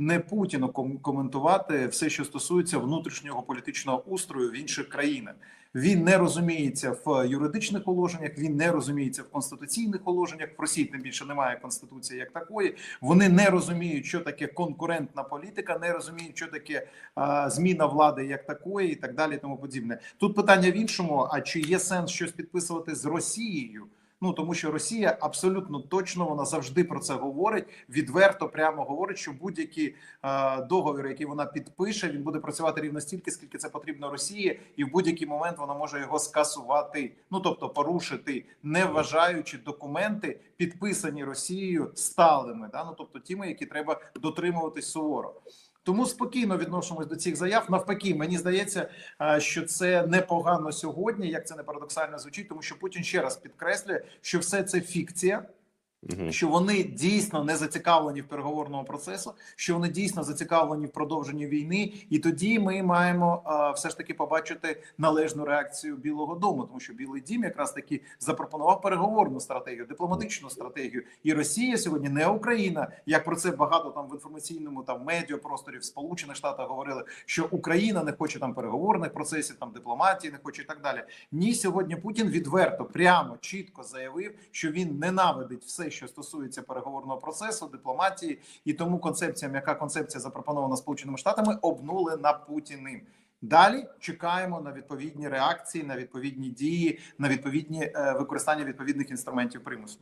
не Путіну ком- коментувати все, що стосується внутрішнього політичного устрою в інших країнах. Він не розуміється в юридичних положеннях, він не розуміється в конституційних положеннях. В Росії тим більше немає конституції як такої. Вони не розуміють, що таке конкурентна політика, не розуміють, що таке а, зміна влади як такої, і так далі. і Тому подібне. Тут питання в іншому: а чи є сенс щось підписувати з Росією? Ну тому що Росія абсолютно точно вона завжди про це говорить. Відверто прямо говорить, що будь-які е, договір, який вона підпише, він буде працювати рівно стільки, скільки це потрібно Росії, і в будь-який момент вона може його скасувати. Ну тобто порушити, не вважаючи документи, підписані Росією сталими, да ну тобто тими, які треба дотримуватись суворо. Тому спокійно відношимось до цих заяв. Навпаки, мені здається, е, що це непогано сьогодні, як це не парадоксально звучить, тому що Путін ще раз підкреслює, що все це фікція, Мгм. що вони дійсно не зацікавлені в переговорному процесу, що вони дійсно зацікавлені в продовженні війни, і тоді ми маємо а, все ж таки побачити належну реакцію Білого Дому, тому що Білий Дім якраз таки запропонував переговорну стратегію, дипломатичну стратегію. І Росія сьогодні не Україна. Як про це багато там в інформаційному там медіапросторі в Сполучених Штатах говорили, що Україна не хоче там переговорних процесів, там дипломатії, не хоче і так далі. Ні, сьогодні Путін відверто, прямо чітко заявив, що він ненавидить все, що стосується переговорного процесу, дипломатії, і тому концепція, яка концепція запропонована Сполученими Штатами, обнули на Путіним. Далі чекаємо на відповідні реакції, на відповідні дії, на відповідні е, використання відповідних інструментів примусу.